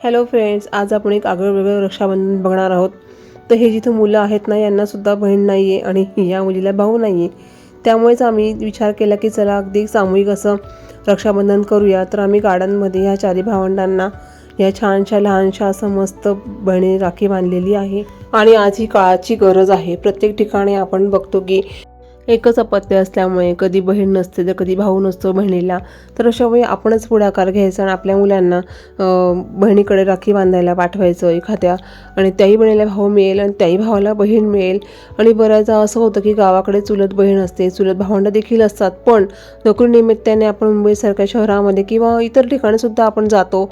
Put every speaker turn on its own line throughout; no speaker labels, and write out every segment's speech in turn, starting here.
Hello friends आज आपण एक आगळं वेगळं रक्षाबंधन बघणार आहोत. तर हे जिथं मुलं आहेत ना यांनासुद्धा बहीण नाही आहे आणि या मुलीला भाऊ नाही आहे त्यामुळेच आम्ही विचार केला की चला अगदी सामूहिक असं रक्षाबंधन करूया. तर आम्ही गार्डनमध्ये ह्या चारी भावंडांना या छानशा लहानशा असं मस्त बहिणी राखी बांधलेली आहे. आणि आज ही काळाची गरज आहे. प्रत्येक ठिकाणी आपण बघतो की एकच अपत्य असल्यामुळे कधी बहीण नसते तर कधी भाऊ नसतो बहिणीला तर अशामुळे आपणच पुढाकार घ्यायचा आणि आपल्या मुलांना बहिणीकडे राखी बांधायला पाठवायचं एखाद्या आणि त्याही बहिणीला भाऊ मिळेल आणि त्याही भावाला बहीण मिळेल. आणि बऱ्याचदा असं होतं की गावाकडे चुलत बहीण असते चुलत भावंडं देखील असतात पण नोकरीनिमित्ताने आपण मुंबईसारख्या शहरामध्ये किंवा इतर ठिकाणीसुद्धा आपण जातो.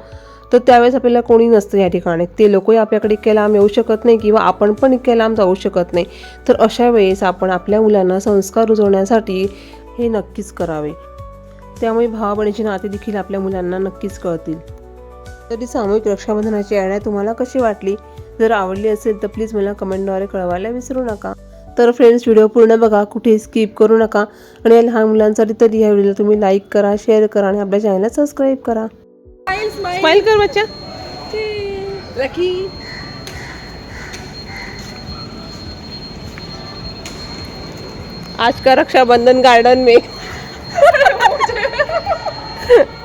तर त्यावेळेस आपल्याला कोणी नसतं या ठिकाणी. ते लोकही आपल्याकडे इतक्या लांब येऊ शकत नाही किंवा आपण पण इतक्या लांब जाऊ शकत नाही. तर अशा वेळेस आपण आपल्या मुलांना संस्कार रुजवण्यासाठी हे नक्कीच करावे. त्यामुळे भावा नाते देखील आपल्या मुलांना नक्कीच कळतील. तरी सामूहिक रक्षाबंधनाची आयडिया तुम्हाला कशी वाटली? जर आवडली असेल तर प्लीज मला कमेंटद्वारे कळवायला विसरू नका. तर फ्रेंड्स व्हिडिओ पूर्ण बघा. कुठे स्किप करू नका. आणि या लहान मुलांसाठी तरी या व्हिडिओला तुम्ही लाईक करा शेअर करा आणि आपल्या चॅनलला सबस्क्राईब करा. स्माइल कर बच्चा।
रखी।
आज का रक्षाबंधन गार्डन में।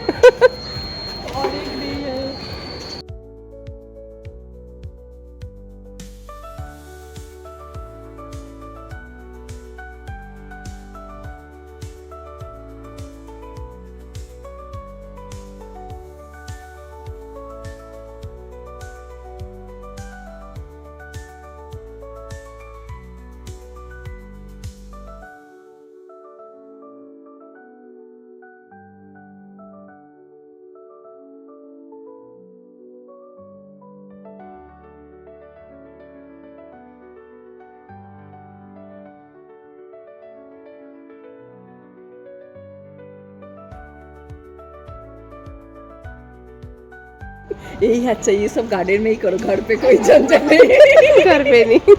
यही अच्छा ये सब गार्डन में ही करो घर पे कोई झंझट नहीं।
घर पे नहीं।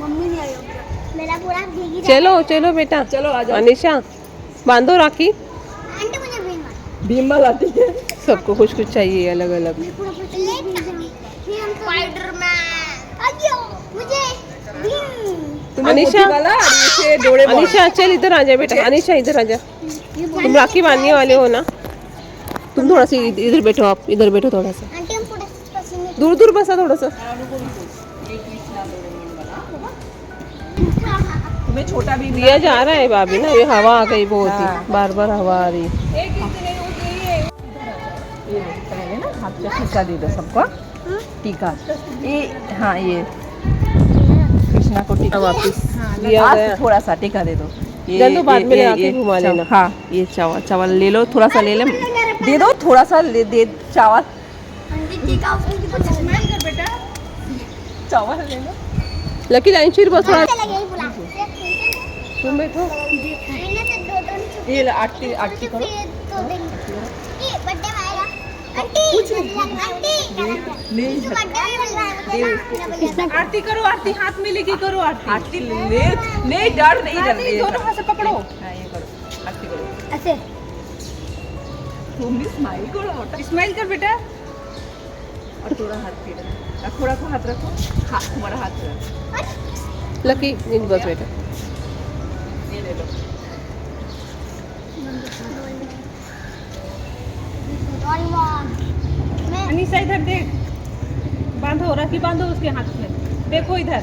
मम्मी नहीं आई मेरा पूरा भीगी
चलो चलो बेटा।
चलो आ जाओ।
अनिशा बांधो राखी।
आंटी मुझे
भीमा लाती है।
सबको कुछ कुछ चाहिए अलग अलग
तुम्हें
अनिशा? अनिशा चल इधर आ जा बेटा। अनिशा इधर आ जा। तुम राखी बांधने वाले हो ना? तुम थोड़ा सा इधर बैठो आप इधर बैठो थोड़ा सा दूर दूर बसा थोड़ा सा
तुम्हें छोटा भी
दिया जा रहा है भाभी ना ये हवा आ गई बहुत ही. बार बार हवा आ रही
ये पहले ना हाथ का टीका दे दो सबको टीका। ये हाँ ये। कृष्णा को टीका।
वापिस
हाँ,
दिया गया।
थोड़ा सा टीका दे दो। ये
तो बाद
ये-
में
ये-
आके
ये
घुमा लेना।
हाँ ये चावल चावल ले लो थोड़ा सा ले ले। दे दो थोड़ा सा ले दे चावल।
कर
चावल ले लो।
लकी लाइन बस तुम बैठो।
तो
ये ले, आरती आरती करो।
आंटी आंटी आएगा
आरती करो आरती हाथ में लेके करो आरती।
आरती ले नहीं डर नहीं डर
दोनों हाथ से पकड़ो।
हाँ ये करो। आरती करो।
ऐसे।
तुम स्माइल करो मोटा
स्माइल कर बेटा.
और थोड़ा हाथ फिर रखो. रखो हाथ रखो. हाथ तुम्हारा हाथ रखो.
लकी इन बस बेटा.
ये ले लो.
मैं
इधर देख. बांधो राखी बांधो उसके हाथ में. देखो इधर.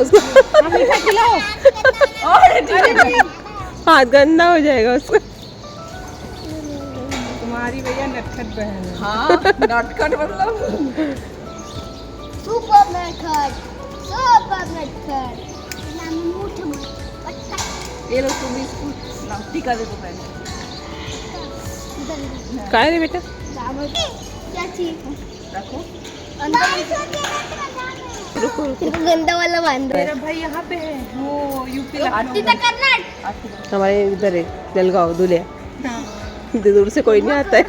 उसको
हाँ,
है
हाथ गंदा हो जाएगा उसको।
तुम्हारी भैया नटखट बहन है।
हाँ नटखट मतलब?
सुपर मेथड सुपर मूठ
ये लो तुम इसको लाओ टीका दे दो पहले
काय रे बेटा?
त्याची
रखो।
गंदा वाला बाँध
मेरा भाई यहाँ पे है वो यूपी लखनऊ
तिथं कर्नाट
हमारे इधर है जलगांव दुलिया इतनी दूर से कोई नहीं आता है।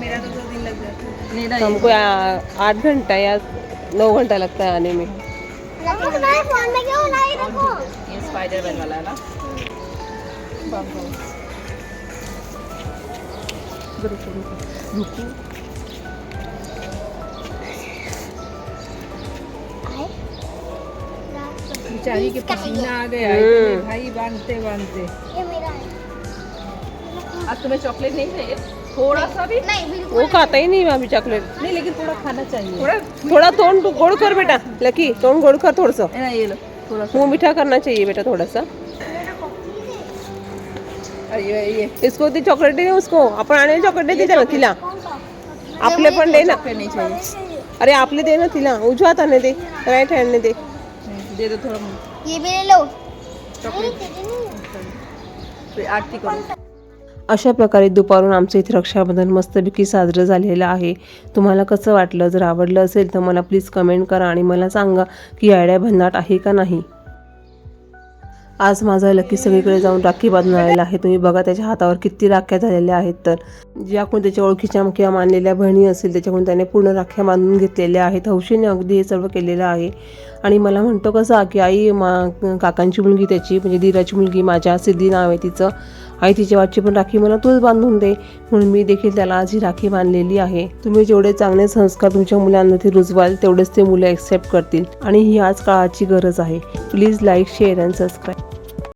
मेरा तो दो दिन लग जाता है।
हमको आठ घंटा या नौ घंटा लगता है आने में।
ये स्पाइडरमैन वाला है ना? रुको रुको। रुको।
बेचारी के पसीना आ गया
हम्म।
इतने भाई बांधते बांधते।
है।
आज तुम्हें चॉकलेट नहीं चाहिए? थोड़ा सा भी?
नाही बिलकुल
वो खाता ही नहीं अभी चॉकलेट।
नहीं लेकिन थोड़ा खाना चाहिए।
थोड़ा
थोड़ा तोंड गोड़ कर बेटा लकी तोंड गोड़ कर थोड़ा सा।
ना ये लो थोड़ा सा।
मुँह मीठा करना चाहिए बेटा थोड़ा सा।
अरे ये ये।
इसको ती चॉकलेट दे उसको। आपण आणि चॉकलेट दे त्याला तिला। आपले पण दे ना। अरे आपले दे ना तिला। उजव्या हाताने दे राईट हँडने दे।
दे दो थोड़ा. मुंह
ये भी ले लो.
फिर आरती करो.
अशा प्रकारे दुपारून आमचं इथे रक्षाबंधन मस्तपैकी साजरं झालेलं आहे. तुम्हाला कसं वाटलं? जर आवडलं असेल तर मला प्लीज कमेंट करा आणि मला सांगा की आयडिया भन्नाट आहे का नाही. आज माझा लकी सगळीकडे जाऊन राखी बांधून आलेला आहे. तुम्ही बघा त्याच्या हातावर किती राख्या झालेल्या आहेत तर. ज्या कोण त्याच्या ओळखीच्या किंवा मानलेल्या बहिणी असेल त्याच्याकडून त्याने पूर्ण राख्या बांधून घेतलेल्या आहेत. हौशीने अगदी हे सर्व केलेलं आहे. आणि मला म्हणतो कसा की आई मा काकांची मुलगी त्याची म्हणजे दिराची मुलगी माझ्या सिद्धी नाव आहे तिचं. आई तिच्या वाटची पण राखी मला तूच बांधून दे. म्हणून मी देखील त्याला आज ही राखी बांधलेली आहे. तुम्ही जेवढे चांगले संस्कार तुमच्या मुलांमध्ये रुजवाल तेवढेच ते मुलं एक्सेप्ट करतील. आणि ही आज काळाची गरज आहे. Please like share and subscribe